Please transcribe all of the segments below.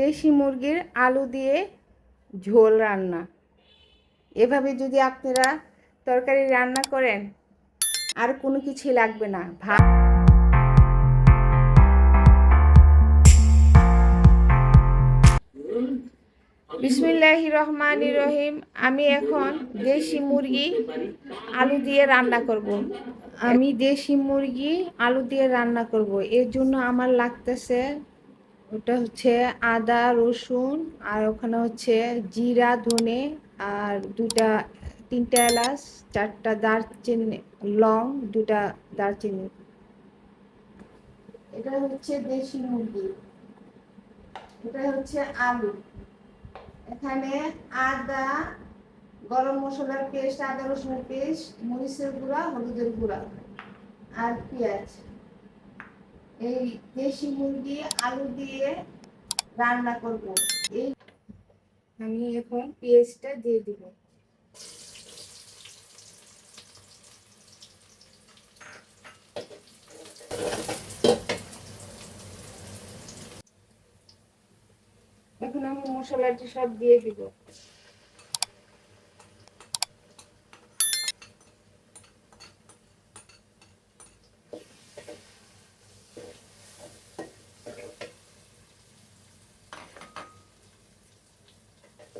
দেশি মুরগির আলু দিয়ে ঝোল রান্না এভাবে যদি আপনারা তরকারি রান্না করেন, আর কোনো কিছুই লাগবে না ভাত বিসমিল্লাহি রহমান রহিম আমি এখন দেশি মুরগি আলু দিয়ে রান্না করব। আমি দেশি মুরগি আলু দিয়ে রান্না করব। এর জন্য আমার লাগতেছে ওটা হচ্ছে আদা, রসুন আর ওখানে হচ্ছে জিরা, ধনে আর দুটা তিনটা এলাচ, চারটা দারচিনি, লং দুটা দারচিনি। এটা হচ্ছে দেশি মুরগি। এটা হচ্ছে আলু। এখানে আদা, গরম মশলার পেস্ট, আদা রসুনের পেস্ট, মরিচের গুঁড়া, হলুদের গুঁড়া আর পেঁয়াজ। এই দেশি মুরগি, আলু দিয়ে রান্না করব। এই আমি এখন পেঁয়াজটা দিয়ে দিব। এখন আমি মশলাটি সব দিয়ে দিব।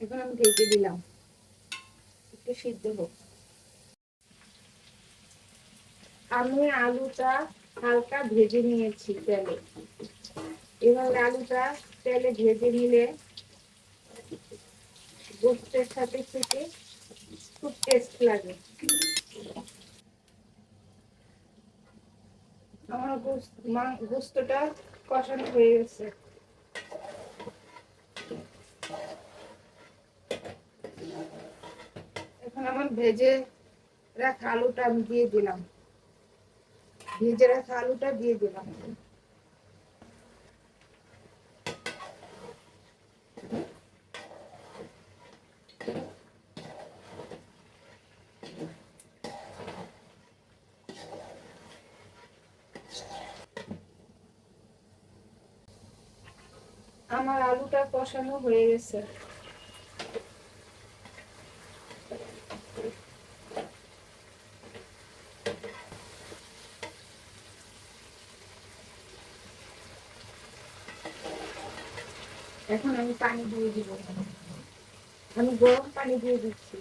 এখন আমি ঢেকে দিলাম। একটু সিদ্ধ হোক। আমি আলুটা হালকা ভেজে নিয়েছি তেলে। এবার আলুটা তেলে ভেজে নিলে গোস্তের সাথে খেতে খুব টেস্ট লাগে। আমার গোস্ত গোস্তটা কষানো হয়ে গেছে। এখন আমার ভেজে রাখা আলুটা আমি দিয়ে দিলাম। ভেজে রাখা আলুটা দিয়ে দিলাম। আমার আলুটা কষানো হয়ে গেছে। এখন আমি পানি দিয়ে দিব। আমি গরম পানি দিয়ে দিচ্ছি।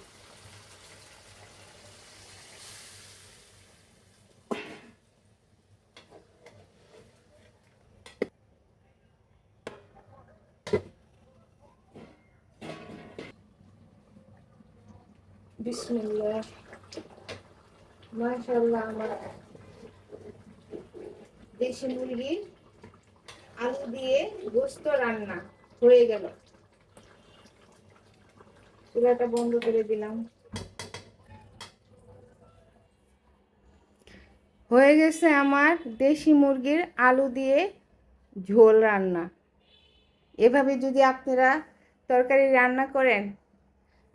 আমার দেশি মুরগি আলু দিয়ে গোস্ত রান্না। হয়ে গেল। চুলাটা বন্ধ করে দিলাম। হয়ে গেছে আমার দেশি মুরগির আলু দিয়ে ঝোল রান্না। এভাবে যদি আপনারা তরকারি রান্না করেন,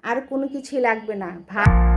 আর কোনো কিছুই লাগবে না। ভাত